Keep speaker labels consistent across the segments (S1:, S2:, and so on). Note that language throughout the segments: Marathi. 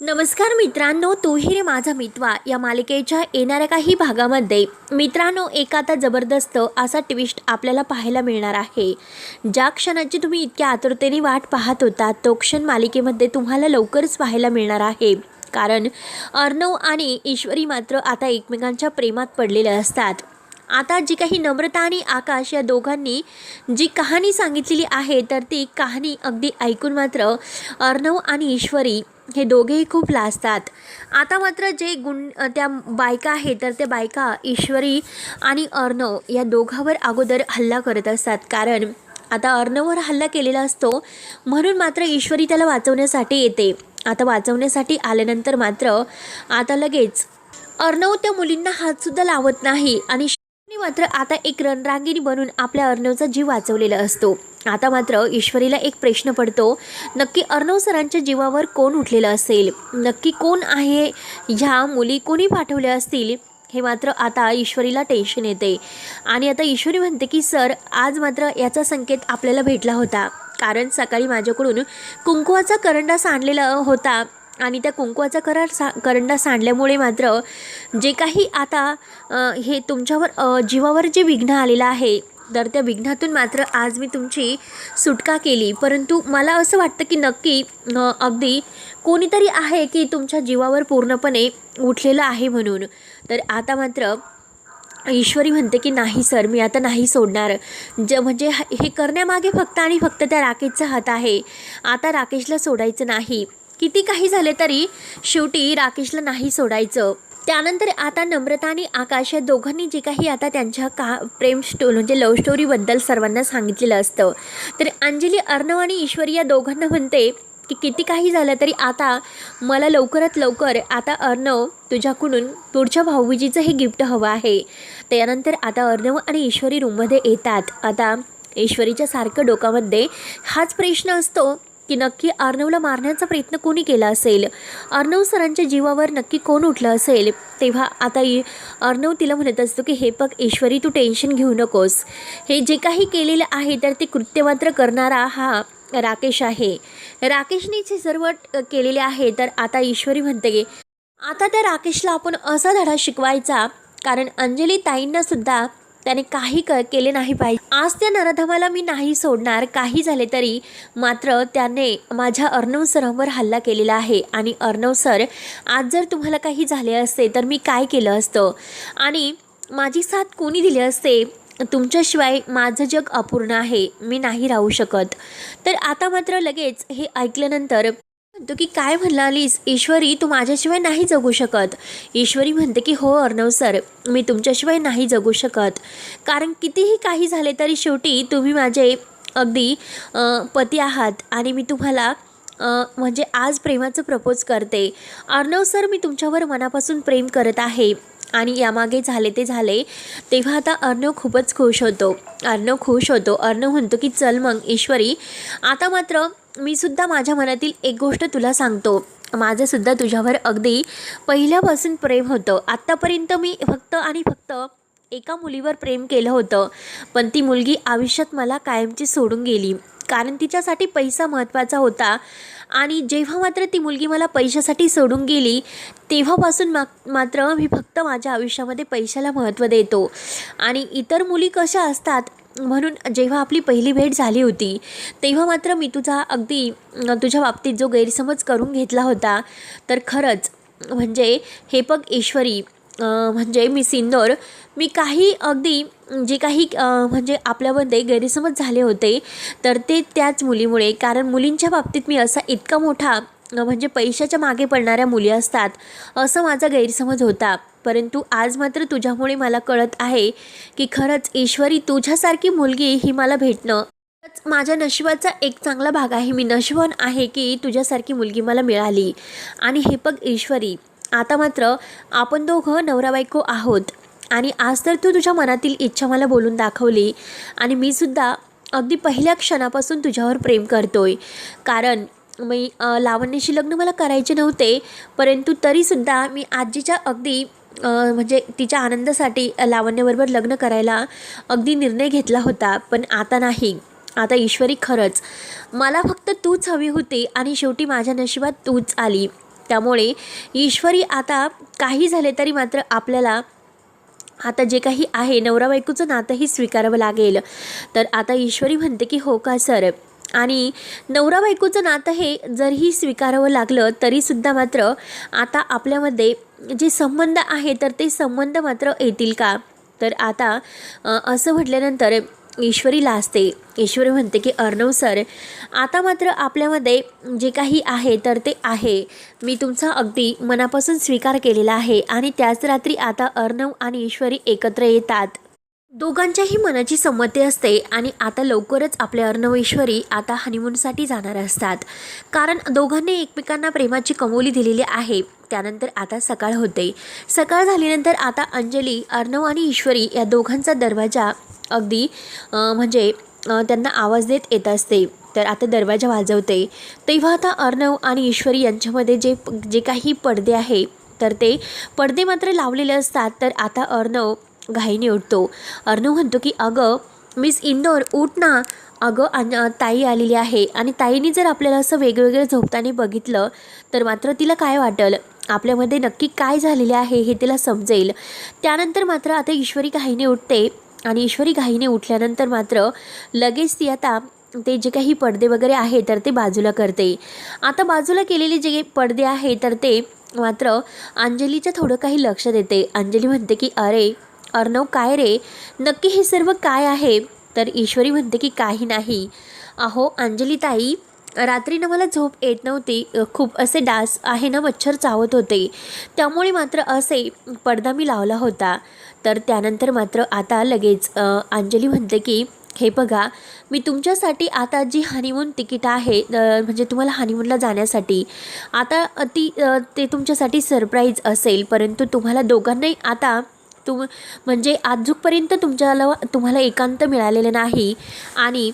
S1: नमस्कार मित्रांनो तूही रे माझा मितवा. या मालिकेच्या येणाऱ्या काही भागामध्ये मित्रांनो एक आता जबरदस्त असा ट्विस्ट आपल्याला पाहायला मिळणार आहे. ज्या क्षणाची तुम्ही इतक्या आतुरतेने वाट पाहत होता तो क्षण मालिकेमध्ये तुम्हाला लवकरच पाहायला मिळणार आहे. कारण अर्णव आणि ईश्वरी मात्र आता एकमेकांच्या प्रेमात पडलेले असतात. आता जी काही नम्रता आणि आकाश या दोघांनी जी कहाणी सांगितलेली आहे तर ती कहाणी अगदी ऐकून मात्र अर्णव आणि ईश्वरी हे दोघेही खूप लाजतात. आता मात्र जे गुण त्या बायका आहेत तर त्या बायका ईश्वरी आणि अर्णव या दोघांवर अगोदर हल्ला करत असतात. कारण आता अर्णववर हल्ला केलेला असतो म्हणून मात्र ईश्वरी त्याला वाचवण्यासाठी येते. आता वाचवण्यासाठी आल्यानंतर मात्र आता लगेच अर्णव त्या मुलींना हातसुद्धा लावत नाही आणि मात्र आता एक रणरांगिणी बनून आपल्या अर्णवचा जीव वाचवलेला असतो. आता मात्र ईश्वरीला एक प्रश्न पडतो नक्की अर्णव सरांच्या जीवावर कोण उठलेलं असेल? नक्की कोण आहे? ह्या मुली कोणी पाठवल्या असतील? हे मात्र आता ईश्वरीला टेन्शन येते. आणि आता ईश्वरी म्हणते की सर आज मात्र याचा संकेत आपल्याला भेटला होता. कारण सकाळी माझ्याकडून कुंकुवाचा करंडा सांडलेला होता. आणि त्या कुंकुवाचा करार सा करंडा सांडल्यामुळे मात्र जे काही आता हे तुमच्यावर जीवावर जे विघ्न आलेलं आहे तर त्या विघ्नातून मात्र आज मी तुमची सुटका केली. परंतु मला असं वाटतं की नक्की अगदी कोणीतरी आहे की तुमच्या जीवावर पूर्णपणे उठलेलं आहे म्हणून. तर आता मात्र ईश्वरी म्हणते की नाही सर मी आता नाही सोडणार. ज म्हणजे हे करण्यामागे फक्त आणि फक्त त्या राकेशचा हात आहे. आता राकेशला सोडायचं नाही. किती काही झाले तरी शेवटी राकेशला नाही सोडायचं. त्यानंतर आता नम्रता आणि आकाश या दोघांनी जे काही आता त्यांच्या का प्रेम स्टो म्हणजे लव्ह स्टोरीबद्दल सर्वांना सांगितलेलं असतं. तर अंजली अर्णव आणि ईश्वरी या दोघांना म्हणते की किती काही झालं तरी आता मला लवकरात लवकर आता अर्णव तुझ्याकडून पुढच्या भाऊबीजीचं हे गिफ्ट हवं आहे. त्यानंतर आता अर्णव आणि ईश्वरी रूममध्ये येतात. आता ईश्वरीच्या सारखं डोकामध्ये हाच प्रश्न असतो. की नक्की अर्णवला मारण्याचा प्रयत्न कोणी केला असेल? अर्णव सरांच्या जीवावर नक्की कोण उठलं असेल? तेव्हा आता इ- अर्णव तिला म्हणत असतो की हे बघ ईश्वरी तू टेन्शन घेऊ नकोस. हे जे काही केलेलं आहे तर ते कृत्य मात्र करणारा हा राकेश आहे. राकेशनेच हे सर्व केलेले आहे तर आता ईश्वरी म्हणते की आता त्या राकेशला आपण असा धडा शिकवायचा कारण अंजली ताईंना सुद्धा त्याने काही क केले नाही पाहिजे. आज त्या नराधमाला मी नाही सोडणार. काही झाले तरी मात्र त्याने माझ्या अर्णव सरांवर हल्ला केलेला आहे. आणि अर्णव सर आज जर तुम्हाला काही झाले असते तर मी काय केलं असतं? आणि माझी साथ कोणी दिली असते? तुमच्याशिवाय माझं जग अपूर्ण आहे. मी नाही राहू शकत. तर आता मात्र लगेच हे ऐकल्यानंतर म्हणतो की काय म्हणालीस? ईश्वरी तू माझ्याशिवाय नाही जगू शकत. ईश्वरी म्हणते की हो अर्णव सर मी तुमच्याशिवाय नाही जगू शकत. कारण कितीही काही झाले तरी शेवटी तुम्ही माझे अगदी पती आहात आणि मी तुम्हाला म्हणजे आज प्रेमाचं प्रपोज करते. अर्णव सर मी तुमच्यावर मनापासून प्रेम करत आहे आणि यामागे झाले ते झाले तेव्हा आता अर्णव खूपच खुश होतो. अर्णव खुश होतो. अर्णव म्हणतो की चल मग ईश्वरी. आता मात्र मी सुद्धा माझ्या मनातील एक गोष्ट तुला सांगतो. माझंसुद्धा तुझ्यावर अगदी पहिल्यापासून प्रेम होतं. आत्तापर्यंत मी फक्त आणि फक्त एका मुलीवर प्रेम केलं होतं. पण ती मुलगी आयुष्यात मला कायमची सोडून गेली. कारण तिच्यासाठी पैसा महत्त्वाचा होता. आणि जेव्हा मात्र ती मुलगी मला पैशासाठी सोडून गेली तेव्हापासून मा मात्र मी फक्त माझ्या आयुष्यामध्ये पैशाला महत्त्व देतो. आणि इतर मुली कशा असतात म्हणून जेव्हा आपली पहिली भेट झाली होती तेव्हा मात्र मी तुझा अगदी तुझ्या बाबतीत जो गैरसमज करून घेतला होता तर खरंच म्हणजे हे बघ ईश्वरी म्हणजे मी सिंदोर मी काही अगदी जे काही म्हणजे आपल्यामध्ये गैरसमज झाले होते तर ते त्याच मुलीमुळे कारण मुलींच्या बाबतीत मी असा इतका मोठा म्हणजे पैशाच्या मागे पडणाऱ्या मुली असतात. असं माझा गैरसमज होता. परंतु आज मात्र तुझ्यामुळे मला कळत आहे की खरंच ईश्वरी तुझ्यासारखी मुलगी ही मला भेटणं माझ्या नशिबाचा एक चांगला भाग आहे. मी नशिबान आहे की तुझ्यासारखी मुलगी मला मिळाली. आणि हे बघ ईश्वरी आता मात्र आपण दोघं नवरा बायको आहोत. आणि आज तर तू तुझ्या मनातील इच्छा मला बोलून दाखवली. आणि मी सुद्धा अगदी पहिल्या क्षणापासून तुझ्यावर प्रेम करतोय. कारण मी लावण्याशी लग्न मला करायचे नव्हते परंतु तरीसुद्धा मी आजीच्या अगदी म्हणजे तिच्या आनंदासाठी लावण्याबरोबर लग्न करायला अगदी निर्णय घेतला होता पण आता नाही. आता ईश्वरी खरंच. मला फक्त तूच हवी होती आणि शेवटी माझ्या नशिबात तूच आली. त्यामुळे ईश्वरी आता काही झाले तरी मात्र आपल्याला आता जे काही आहे नवरा बायकोचं नातंही स्वीकारावं लागेल. तर आता ईश्वरी म्हणते की हो का सर? आणि नवरा बायकोचं नातं हे जरीही स्वीकारावं लागलं तरीसुद्धा मात्र आता आपल्यामध्ये जे संबंध आहे तर ते संबंध मात्र येतील का? तर आता असं म्हटल्यानंतर ईश्वरी लाजते. ईश्वरी म्हणते की अर्णव सर आता मात्र आपल्यामध्ये जे काही आहे तर ते आहे. मी तुमचा अगदी मनापासून स्वीकार केलेला आहे आणि त्याच रात्री आता अर्णव आणि ईश्वरी एकत्र येतात. दोघांच्याही मनाची संमती असते आणि आता लवकरच आपले अर्णवेश्वरी आता हनीमूनसाठी जाणार असतात. कारण दोघांनी एकमेकांना प्रेमाची कमोली दिलेली आहे. त्यानंतर आता सकाळ होते. सकाळ झाल्यानंतर आता अंजली अर्णव आणि ईश्वरी या दोघांचा दरवाजा अगदी म्हणजे त्यांना आवाज देत येत असते. तर आता दरवाजा वाजवते. तेव्हा आता अर्णव आणि ईश्वरी यांच्यामध्ये जे जे काही पडदे आहे तर ते पडदे मात्र लावलेले असतात. तर आता अर्णव घाईने उठतो. अर्णव म्हणतो की अगं मिस इंदोर उठ ना. अगं अन ताई आलेली आहे आणि ताईने जर आपल्याला असं वेगवेगळं झोपताना बघितलं तर मात्र तिला काय वाटेल? आपल्यामध्ये नक्की काय झालेले आहे हे तिला समजेल. त्यानंतर मात्र आता ईश्वरी घाईने उठते आणि ईश्वरी घाईने उठल्यानंतर मात्र लगेच ती आता ते जे काही पडदे वगैरे आहे तर ते बाजूला करते. आता बाजूला केलेले जे पडदे आहे तर ते मात्र अंजलीच्या थोडं काही लक्ष देते. अंजली म्हणते की अरे अर्णव काय रे? नक्की हे सर्व काय आहे? तर ईश्वरी म्हणते की काही नाही. अहो अंजली ताई रात्रीनं मला झोप येत नव्हती. खूप असे डास आहे ना मच्छर चावत होते. त्यामुळे मात्र असे पडदा मी लावला होता. तर त्यानंतर मात्र आता लगेच अंजली म्हणते की हे बघा मी तुमच्यासाठी आता जी हनीमून तिकीट आहे म्हणजे तुम्हाला हनीमूनला जाण्यासाठी आता ती ते तुमच्यासाठी सरप्राईज असेल परंतु तुम्हाला दोघांनाही आता तुम म्हणजे आजूकपर्यंत तुमच्याला तुम्हाला एकांत मिळालेलं नाही आणि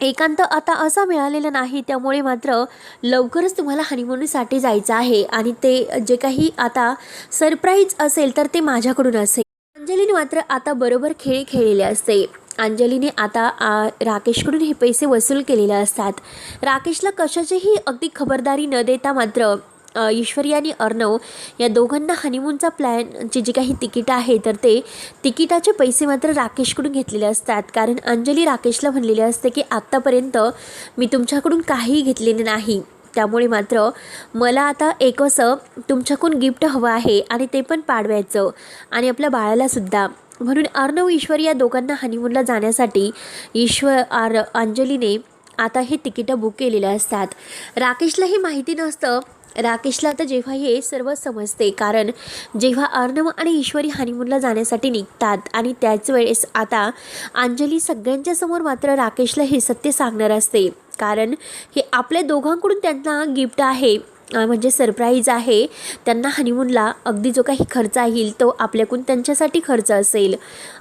S1: एकांत आता असा मिळालेला नाही त्यामुळे मात्र लवकरच तुम्हाला हनीमूनसाठी जायचं आहे आणि ते जे काही आता सरप्राईज असेल तर ते माझ्याकडून असेल. अंजलीने मात्र आता बरोबर खेळ खेळलेले असते. अंजलीने आता राकेशकडून हे पैसे वसूल केलेले असतात. राकेशला कशाचीही अगदी खबरदारी न देता मात्र ईश्वरी आणि अर्णव या दोघांना हनीमूनचा प्लॅनची जी काही तिकीट आहे तर ते तिकिटाचे पैसे मात्र राकेशकडून घेतलेले असतात. कारण अंजली राकेशला म्हणलेले असते की आत्तापर्यंत मी तुमच्याकडून काहीही घेतलेले नाही. त्यामुळे मात्र मला आता एक असं तुमच्याकडून गिफ्ट हवं आहे आणि ते पण पाडव्याचं आणि आपल्या बाळालासुद्धा म्हणून अर्णव ईश्वर या दोघांना हनीमूनला जाण्यासाठी ईश्वर आर अंजलीने आता हे तिकीटं बुक केलेले असतात. राकेशलाही माहिती नसतं राकेशला तर जेव्हा हे सर्व समजते कारण जेव्हा अर्णव आणि ईश्वरी हनीमूनला जाण्यासाठी निघतात आणि त्याच वेळेस आता अंजली सगळ्यांच्या समोर मात्र राकेशला हे सत्य सांगणार असते. कारण हे आपल्या दोघांकडून त्यांना गिफ्ट आहे. म्हणजे सरप्राईज आहे. त्यांना हनीमूनला अगदी जो काही खर्च येईल तो आपल्याकडून त्यांच्यासाठी खर्च असेल.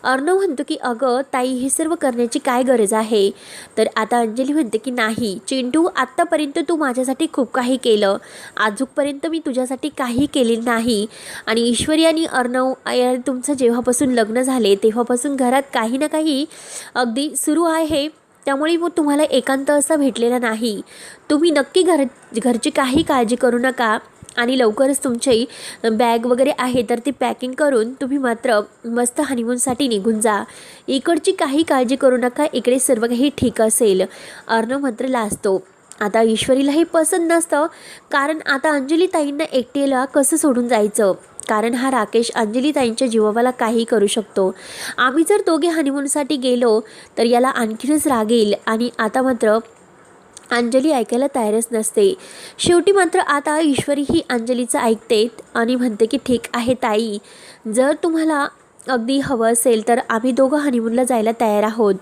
S1: अर्णव म्हणतो की अगं ताई हे सर्व करण्याची काय गरज आहे? तर आता अंजली म्हणते की नाही चिंटू आत्तापर्यंत तू माझ्यासाठी खूप काही केलं. आजूकपर्यंत मी तुझ्यासाठी काही केले नाही. आणि ईश्वरी आणि अर्णव या तुमचं जेव्हापासून लग्न झाले तेव्हापासून घरात काही ना काही अगदी सुरू आहे. त्यामुळे मग तुम्हाला एकांत असा भेटलेला नाही. तुम्ही नक्की घर घरची काही काळजी करू नका आणि लवकरच तुमची बॅग वगैरे आहे तर ती पॅकिंग करून तुम्ही मात्र मस्त हनीमूनसाठी निघून जा. इकडची काही काळजी करू नका इकडे सर्व काही ठीक असेल. अर्णव मात्र लाजतो. आता ईश्वरीला हे पसंत नसतं कारण आता अंजली ताईंना एकटेला कसं सोडून जायचं? कारण हा राकेश अंजली ताईंच्या जीवाला काही करू शकतो. आम्ही जर दोघे हनीमूनसाठी गेलो तर याला आणखीनच राग येईल आणि आता मात्र अंजली ऐकायला तयारच नसते. शेवटी मात्र आता ईश्वरी ही अंजलीचं ऐकते आणि म्हणते की ठीक आहे ताई. जर तुम्हाला अगदी हवं असेल तर आम्ही दोघं हनीमूनला जायला तयार आहोत.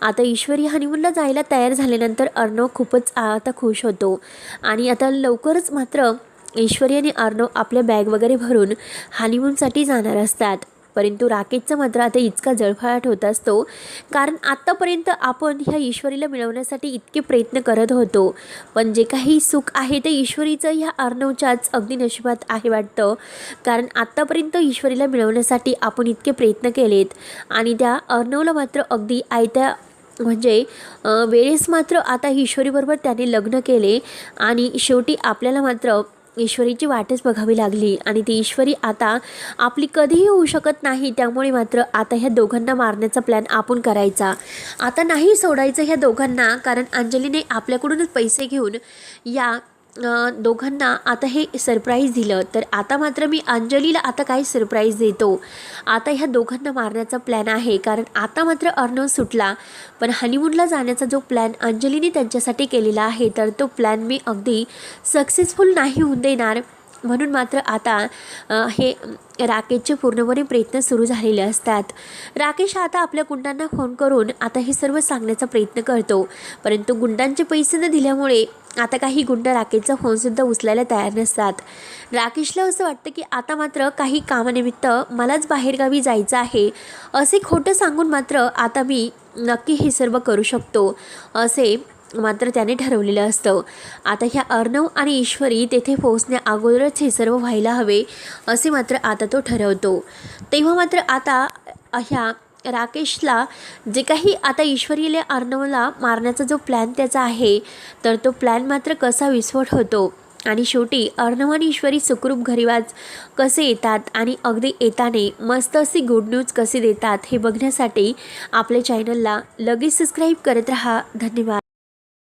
S1: आता ईश्वरी हनीमूनला जायला तयार झाल्यानंतर अर्णव खूपच आता खुश होतो. आणि आता लवकरच मात्र ईश्वरी आणि अर्णव आपल्या बॅग वगैरे भरून हानिमूनसाठी जाणार असतात. परंतु राकेशचा मात्र आता इतका जळफळाट होत असतो. कारण आत्तापर्यंत आपण ह्या ईश्वरीला मिळवण्यासाठी इतके प्रयत्न करत होतो. पण जे काही सुख आहे ते ईश्वरीचं ह्या अर्णवच्याच अगदी नशिबात आहे वाटतं. कारण आत्तापर्यंत ईश्वरीला मिळवण्यासाठी आपण इतके प्रयत्न केलेत. आणि त्या अर्णवला मात्र अगदी आयत्या म्हणजे वेळेस मात्र आता ईश्वरीबरोबर त्याने लग्न केले. आणि शेवटी आपल्याला मात्र ईश्वरीची वाटच बघावी लागली आणि ती ईश्वरी आता आपली कधीही होऊ शकत नाही त्यामुळे मात्र आता ह्या दोघांना मारण्याचा प्लॅन आपण करायचा. आता नाही सोडायचं ह्या दोघांना कारण अंजलीने आपल्याकडूनच पैसे घेऊन या दोघांना आता हे सरप्राईज दिलं. तर आता मात्र मी अंजलीला आता काय सरप्राईज देतो? आता ह्या दोघांना मारण्याचा प्लॅन आहे. कारण आता मात्र अर्णव सुटला. पण हनीमूनला जाण्याचा जो प्लॅन अंजलीने त्यांच्यासाठी केलेला आहे तर तो प्लॅन मी अगदी सक्सेसफुल नाही होऊन देणार. म्हणून मात्र आता हे राकेशचे पूर्णपणे प्रयत्न सुरू झालेले असतात. राकेश आता आपल्या गुंडांना फोन करून आता हे सर्व सांगण्याचा प्रयत्न करतो. परंतु गुंडांचे पैसे न दिल्यामुळे आता काही गुंड राकेशचा फोनसुद्धा उचलायला तयार नसतात. राकेशला असं वाटतं की आता मात्र काही कामानिमित्त मलाच बाहेरगावी जायचं आहे असे खोटं सांगून मात्र आता मी नक्की हे सर्व करू शकतो असे मात्र त्याने ठरवलेलं असतं. आता ह्या अर्णव आणि ईश्वरी तेथे पोहोचण्या अगोदरच हे सर्व व्हायला हवे असे मात्र आता तो ठरवतो. तेव्हा मात्र आता ह्या राकेशला जे काही आता ईश्वरीला अर्णवला मारण्याचा जो प्लॅन त्याचा आहे तर तो प्लॅन मात्र कसा विस्फोट होतो? आणि शेवटी अर्णव आणि ईश्वरी सुखरूप घरीवाज कसे येतात आणि अगदी येताने मस्त अशी गुड न्यूज कसे देतात हे बघण्यासाठी आपल्या चॅनलला लगेच सबस्क्राईब करत राहा. धन्यवाद.